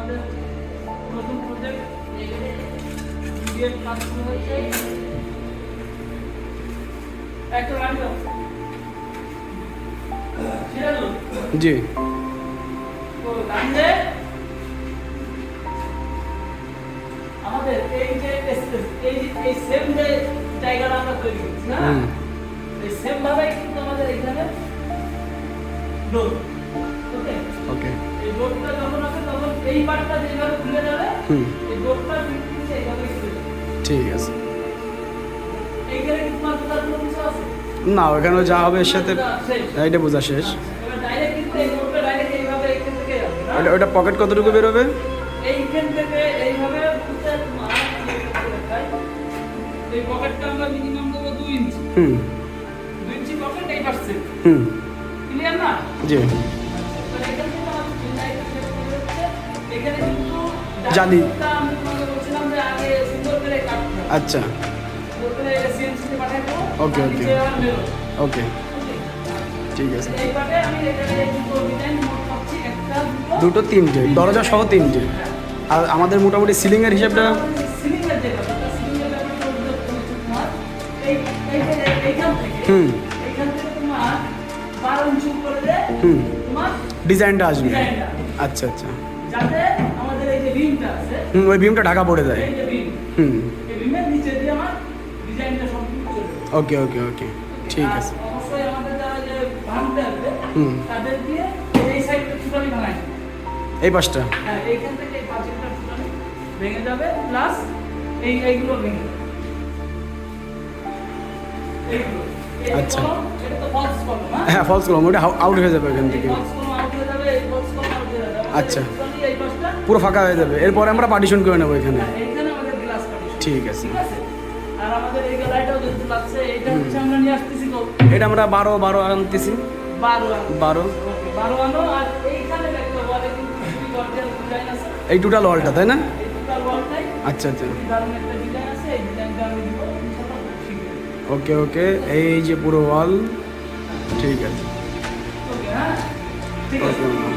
আমাদের নতুন project B Ed কাজ শুরু হয়েছে। জি। আমাদের এই যে এই সেম যে জায়গাটা আমরা তৈরি না? এই সেম ভাবে কিন্তু আমাদের এখানে ডোর ওকে ওকে এই পার্টটা যেভাবে খুলে যাবে হুম। এই ডোরটা কিন্তু এইভাবে ঠিক আছে। এইখানে কি তোমার বোঝার কোনো কিছু আছে? না ওখানে যা হবে এর সাথে। এটা বোঝা শেষ। না? ওটা ওটা পকেট কতটুকু বেরোবে? এইখান থেকে এইভাবে বুঝতে তোমার দেখাই এই পকেটটা আমরা মিনিমাম দেবো দুই ইঞ্চি হুম। দুই ইঞ্চি পকেট এই পাশে। হুম। ক্লিয়ার না? জি। Okay. আচ্ছা। ওকে ওকে ওকে ঠিক আছে। দুটো তিনটে, দরজা সহ তিনটে। আর আমাদের মোটামুটি সিলিংয়ের হিসাবটা? হুম। এইখান থেকে তোমার 12 ইঞ্চি উপরে যে হুম। ডিজাইনটা আসবে। আচ্ছা আচ্ছা। বিমটা আছে হুম ওই বিমটা ঢাকা পড়ে যায়। হুম। এই বিমের নিচে দিয়ে আমার ডিজাইনটা সম্পূর্ণ চলে ওকে ওকে ওকে। ঠিক আছে। অবশ্যই আমাদের যারা যে ভাঙতে আসবে হুম। তাদের দিয়ে এই সাইডটা টোটালি ভাঙাই এই পাশটা? হ্যাঁ এইখান থেকে এই পাঁচিলটা টোটালি ভেঙে যাবে প্লাস এই এইগুলো ভেঙে এইগুলো। আচ্ছা। হ্যাঁ? হ্যাঁ ফলস কলম ওটা আউট হয়ে যাবে এখান থেকে। হয়ে হয়ে। আচ্ছা। পুরো ফাঁকা হয়ে যাবে। এরপরে আমরা পার্টিশন করে নেব এখানে। ঠিক আছে। এটা আমরা বারো বারো আনতেছি। বারো। এই টোটাল ওয়ালটা তাই না? আচ্ছা আচ্ছা। ওকে ওকে। এই যে পুরো ওয়াল। ঠিক আছে। Okay, হ্যাঁ? ঠিক আছে। ওকে।